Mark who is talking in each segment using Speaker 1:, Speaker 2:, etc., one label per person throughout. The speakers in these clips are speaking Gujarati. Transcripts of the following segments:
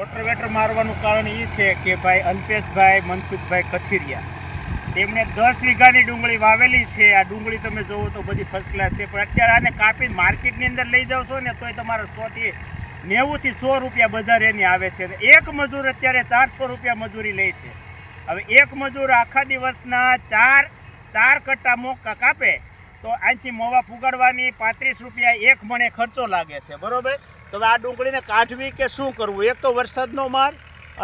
Speaker 1: રોટાવેટર મારવાનું કારણ એ છે કે ભાઈ અલ્પેશભાઈ, મનસુખભાઈ કથિરિયા. તેમણે દસ વીઘાની ડુંગળી વાવેલી છે. આ ડુંગળી તમે જોવો તો બધી ફર્સ્ટ ક્લાસ છે. પણ અત્યારે આને કાપી માર્કેટની અંદર લઈ જાવ છો ને, તોય તમારે સોથી નેવુંથી સો રૂપિયા બજાર એની આવે છે. એક મજૂર અત્યારે ચારસો રૂપિયા મજૂરી લે છે. હવે એક મજૂર આખા દિવસના ચાર ચાર કટ્ટા મોકા કાપે તો આથી મોવા પુગાડવાની પાંત્રીસ રૂપિયા એક મણે ખર્ચો લાગે છે, બરોબર? તો આ ડુંગળીને કાઢવી કે શું કરવું? એક તો વરસાદનો માર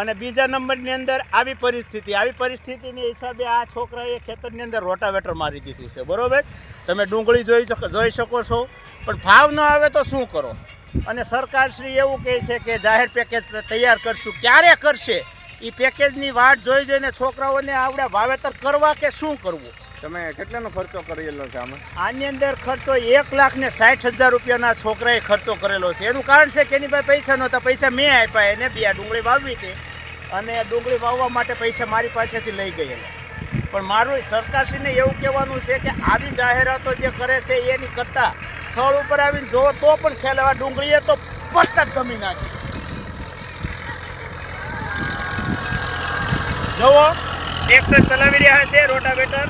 Speaker 1: અને બીજા નંબરની અંદર આવી પરિસ્થિતિ. આવી પરિસ્થિતિની હિસાબે આ છોકરાએ ખેતરની અંદર રોટાવેટર મારી દીધું છે, બરોબર? તમે ડુંગળી જોઈ જોઈ શકો છો. પણ ભાવ ન આવે તો શું કરો? અને સરકારશ્રી એવું કહે છે કે જાહેર પેકેજ તૈયાર કરશું. ક્યારે કરશે? એ પેકેજની વાટ જોઈ જોઈને છોકરાઓને આવડે વાવેતર કરવા કે શું કરવું?
Speaker 2: તમે કેટલાનો ખર્ચો કરેલો છે આમાં?
Speaker 1: આની અંદર ખર્ચો એક લાખ ને સાઠ હજાર રૂપિયાના છોકરાએ ખર્ચો કરેલો છે. એનું કારણ છે કે એની પાસે પૈસા નહોતા. પૈસા મેં આપ્યા. એને બી આ ડુંગળી વાવવી હતી અને ડુંગળી વાવવા માટે પૈસા મારી પાસેથી લઈ ગયેલા. પણ મારું સરકારશ્રીને એવું કહેવાનું છે કે આવી જાહેરાતો જે કરે છે એની કરતાં સ્થળ ઉપર આવીને જોવો તો પણ ખ્યાલ આવે. ડુંગળીએ તો પટ્ટા જ ગમી નાખી. જુઓ. ટ્રેક્ટર ચલાવી રહ્યા છે રોટાવેટર.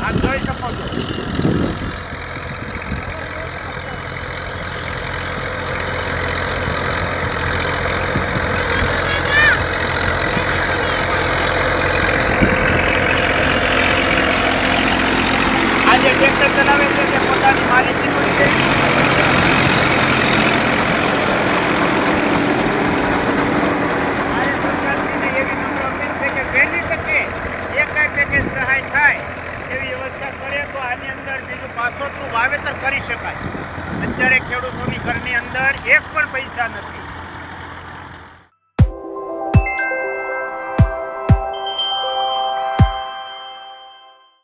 Speaker 1: আর জয়টা কত આજે ટ્રેક્ટર ચલાવે છે તે પોતાની માલિકી પણ છે પાસઠનું વાવેતર કરી શકાય. અત્યારે ખેડૂતોની ઘરની અંદર એક પણ પૈસા નથી.